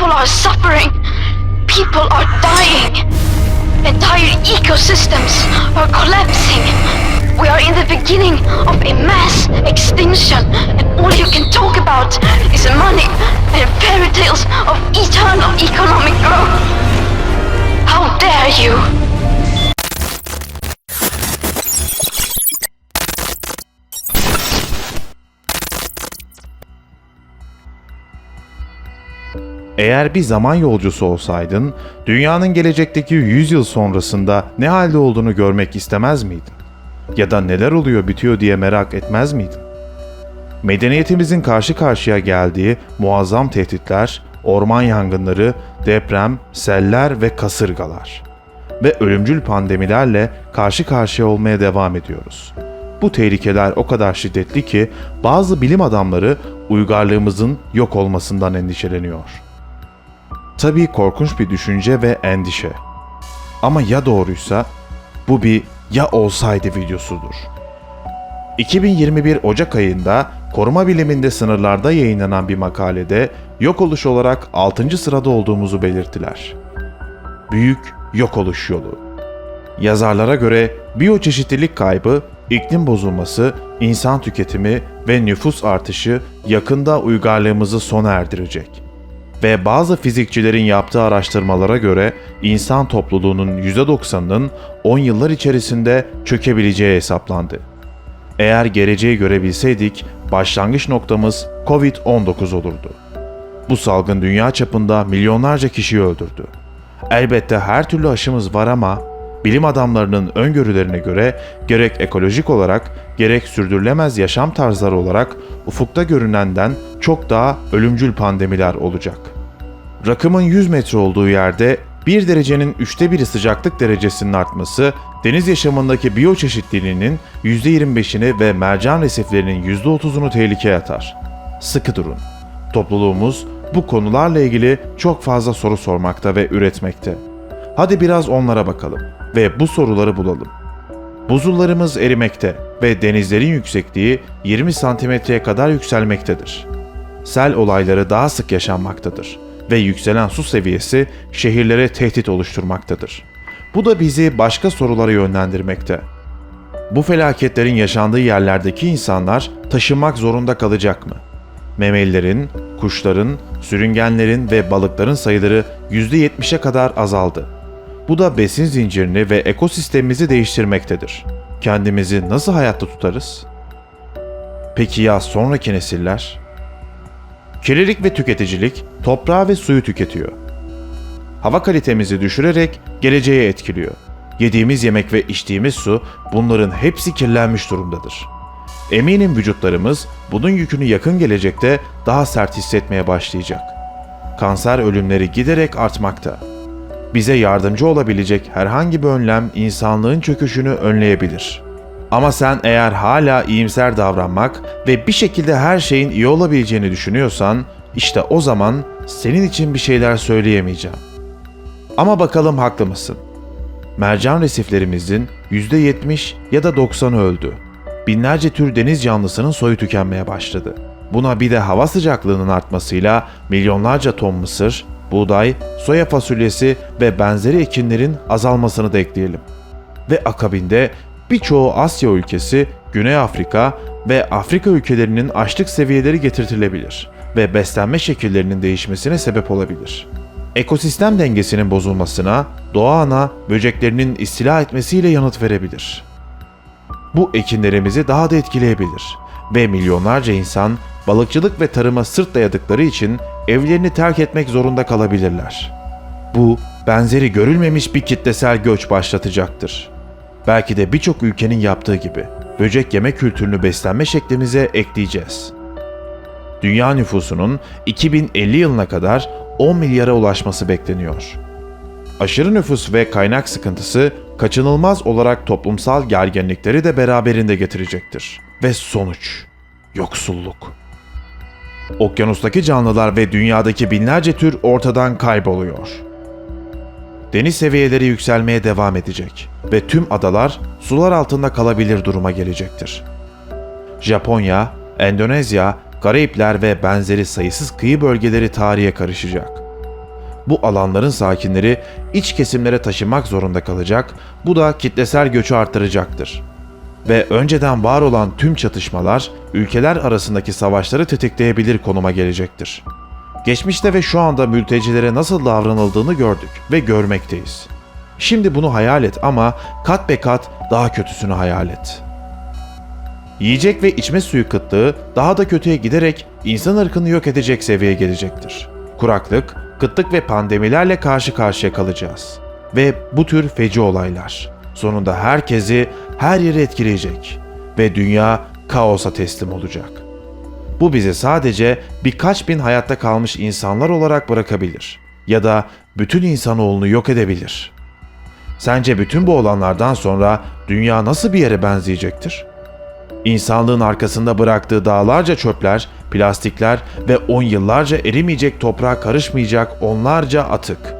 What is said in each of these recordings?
People are suffering. People are dying. Entire ecosystems are collapsing. We are in the beginning of a mass extinction, and all you can talk about is money and fairy tales of eternal economic growth. How dare you! Eğer bir zaman yolcusu olsaydın, dünyanın gelecekteki 100 yıl sonrasında ne halde olduğunu görmek istemez miydin? Ya da neler oluyor bitiyor diye merak etmez miydin? Medeniyetimizin karşı karşıya geldiği muazzam tehditler, orman yangınları, deprem, seller ve kasırgalar ve ölümcül pandemilerle karşı karşıya olmaya devam ediyoruz. Bu tehlikeler o kadar şiddetli ki bazı bilim adamları uygarlığımızın yok olmasından endişeleniyor. Tabii korkunç bir düşünce ve endişe. Ama ya doğruysa bu bir ya olsaydı videosudur. 2021 Ocak ayında koruma biliminde sınırlarda yayınlanan bir makalede yok oluş olarak 6. sırada olduğumuzu belirttiler. Büyük yok oluş yolu. Yazarlara göre biyoçeşitlilik kaybı, iklim bozulması, insan tüketimi ve nüfus artışı yakında uygarlığımızı sona erdirecek. Ve bazı fizikçilerin yaptığı araştırmalara göre insan topluluğunun %90'ının 10 yıllar içerisinde çökebileceği hesaplandı. Eğer geleceği görebilseydik başlangıç noktamız Covid-19 olurdu. Bu salgın dünya çapında milyonlarca kişiyi öldürdü. Elbette her türlü aşımız var ama bilim adamlarının öngörülerine göre gerek ekolojik olarak gerek sürdürülemez yaşam tarzları olarak ufukta görünenden çok daha ölümcül pandemiler olacak. Rakımın 100 metre olduğu yerde 1 derecenin üçte biri sıcaklık derecesinin artması deniz yaşamındaki biyoçeşitliliğinin %25'ini ve mercan resiflerinin %30'unu tehlikeye atar. Sıkı durun. Topluluğumuz bu konularla ilgili çok fazla soru sormakta ve üretmekte. Hadi biraz onlara bakalım ve bu soruları bulalım. Buzullarımız erimekte ve denizlerin yüksekliği 20 santimetreye kadar yükselmektedir. Sel olayları daha sık yaşanmaktadır ve yükselen su seviyesi şehirlere tehdit oluşturmaktadır. Bu da bizi başka sorulara yönlendirmekte. Bu felaketlerin yaşandığı yerlerdeki insanlar taşınmak zorunda kalacak mı? Memelilerin, kuşların, sürüngenlerin ve balıkların sayıları %70'e kadar azaldı. Bu da besin zincirini ve ekosistemimizi değiştirmektedir. Kendimizi nasıl hayatta tutarız? Peki ya sonraki nesiller? Kirlilik ve tüketicilik toprağı ve suyu tüketiyor. Hava kalitemizi düşürerek geleceğe etkiliyor. Yediğimiz yemek ve içtiğimiz su bunların hepsi kirlenmiş durumdadır. Eminim vücutlarımız bunun yükünü yakın gelecekte daha sert hissetmeye başlayacak. Kanser ölümleri giderek artmakta. Bize yardımcı olabilecek herhangi bir önlem insanlığın çöküşünü önleyebilir. Ama sen eğer hala iyimser davranmak ve bir şekilde her şeyin iyi olabileceğini düşünüyorsan, işte o zaman senin için bir şeyler söyleyemeyeceğim. Ama bakalım haklı mısın? Mercan resiflerimizin %70 ya da 90'ı öldü. Binlerce tür deniz canlısının soyu tükenmeye başladı. Buna bir de hava sıcaklığının artmasıyla milyonlarca ton mısır, buğday, soya fasulyesi ve benzeri ekinlerin azalmasını da ekleyelim. Ve akabinde birçoğu Asya ülkesi, Güney Afrika ve Afrika ülkelerinin açlık seviyeleri getirtilebilir ve beslenme şekillerinin değişmesine sebep olabilir. Ekosistem dengesinin bozulmasına doğa ana böceklerinin istila etmesiyle yanıt verebilir. Bu ekinlerimizi daha da etkileyebilir ve milyonlarca insan balıkçılık ve tarıma sırt dayadıkları için evlerini terk etmek zorunda kalabilirler. Bu benzeri görülmemiş bir kitlesel göç başlatacaktır. Belki de birçok ülkenin yaptığı gibi böcek yeme kültürünü beslenme şeklimize ekleyeceğiz. Dünya nüfusunun 2050 yılına kadar 10 milyara ulaşması bekleniyor. Aşırı nüfus ve kaynak sıkıntısı kaçınılmaz olarak toplumsal gerginlikleri de beraberinde getirecektir. Ve sonuç yoksulluk. Okyanustaki canlılar ve dünyadaki binlerce tür ortadan kayboluyor. Deniz seviyeleri yükselmeye devam edecek ve tüm adalar sular altında kalabilir duruma gelecektir. Japonya, Endonezya, Karayipler ve benzeri sayısız kıyı bölgeleri tarihe karışacak. bu alanların sakinleri iç kesimlere taşınmak zorunda kalacak, bu da kitlesel göçü arttıracaktır. Ve önceden var olan tüm çatışmalar ülkeler arasındaki savaşları tetikleyebilir konuma gelecektir. Geçmişte ve şu anda mültecilere nasıl davranıldığını gördük ve görmekteyiz. Şimdi bunu hayal et ama kat be kat daha kötüsünü hayal et. Yiyecek ve içme suyu kıtlığı daha da kötüye giderek insan ırkını yok edecek seviyeye gelecektir. Kuraklık, kıtlık ve pandemilerle karşı karşıya kalacağız. Ve bu tür feci olaylar sonunda herkesi her yeri etkileyecek ve dünya kaosa teslim olacak. Bu bizi sadece birkaç bin hayatta kalmış insanlar olarak bırakabilir ya da bütün insanoğlunu yok edebilir. Sence bütün bu olanlardan sonra dünya nasıl bir yere benzeyecektir? İnsanlığın arkasında bıraktığı dağlarca çöpler, plastikler ve on yıllarca erimeyecek toprağa karışmayacak onlarca atık.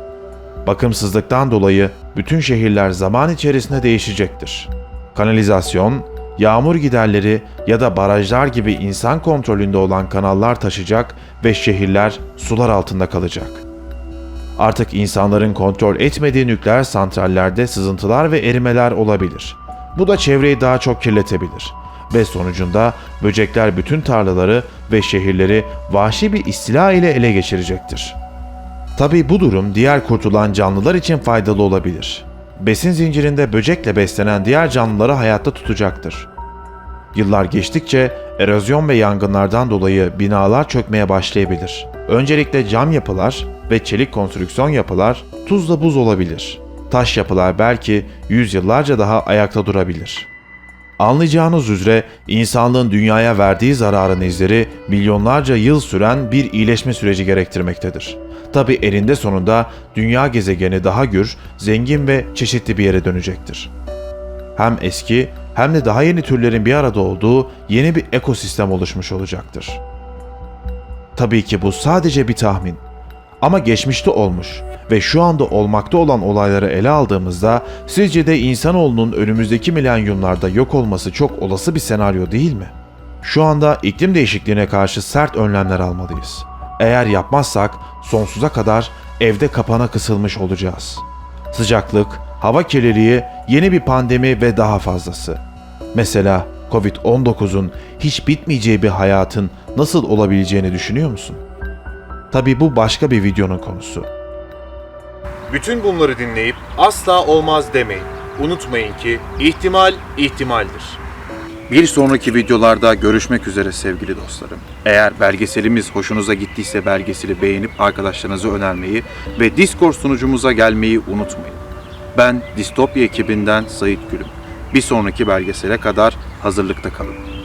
Bakımsızlıktan dolayı bütün şehirler zaman içerisinde değişecektir. Kanalizasyon, yağmur giderleri ya da barajlar gibi insan kontrolünde olan kanallar taşacak ve şehirler sular altında kalacak. Artık insanların kontrol etmediği nükleer santrallerde sızıntılar ve erimeler olabilir. Bu da çevreyi daha çok kirletebilir ve sonucunda böcekler bütün tarlaları ve şehirleri vahşi bir istila ile ele geçirecektir. Tabii bu durum diğer kurtulan canlılar için faydalı olabilir. Besin zincirinde böcekle beslenen diğer canlıları hayatta tutacaktır. Yıllar geçtikçe erozyon ve yangınlardan dolayı binalar çökmeye başlayabilir. Öncelikle cam yapılar ve çelik konstrüksiyon yapılar tuzla buz olabilir. Taş yapılar belki yüzyıllarca daha ayakta durabilir. Anlayacağınız üzere insanlığın dünyaya verdiği zararın izleri milyonlarca yıl süren bir iyileşme süreci gerektirmektedir. Tabi elinde sonunda dünya gezegeni daha gür, zengin ve çeşitli bir yere dönecektir. Hem eski hem de daha yeni türlerin bir arada olduğu yeni bir ekosistem oluşmuş olacaktır. Tabii ki bu sadece bir tahmin. Ama geçmişte olmuş ve şu anda olmakta olan olayları ele aldığımızda sizce de insanoğlunun önümüzdeki milenyumlarda yok olması çok olası bir senaryo değil mi? Şu anda iklim değişikliğine karşı sert önlemler almalıyız. Eğer yapmazsak sonsuza kadar evde kapana kısılmış olacağız. Sıcaklık, hava kirliliği, yeni bir pandemi ve daha fazlası. Mesela Covid-19'un hiç bitmeyeceği bir hayatın nasıl olabileceğini düşünüyor musun? Tabii bu başka bir videonun konusu. Bütün bunları dinleyip asla olmaz demeyin. Unutmayın ki ihtimal ihtimaldir. Bir sonraki videolarda görüşmek üzere sevgili dostlarım. Eğer belgeselimiz hoşunuza gittiyse belgeseli beğenip arkadaşlarınıza önermeyi ve Discord sunucumuza gelmeyi unutmayın. Ben Distopya ekibinden Sait Gülüm. Bir sonraki belgesele kadar hazırlıkta kalın.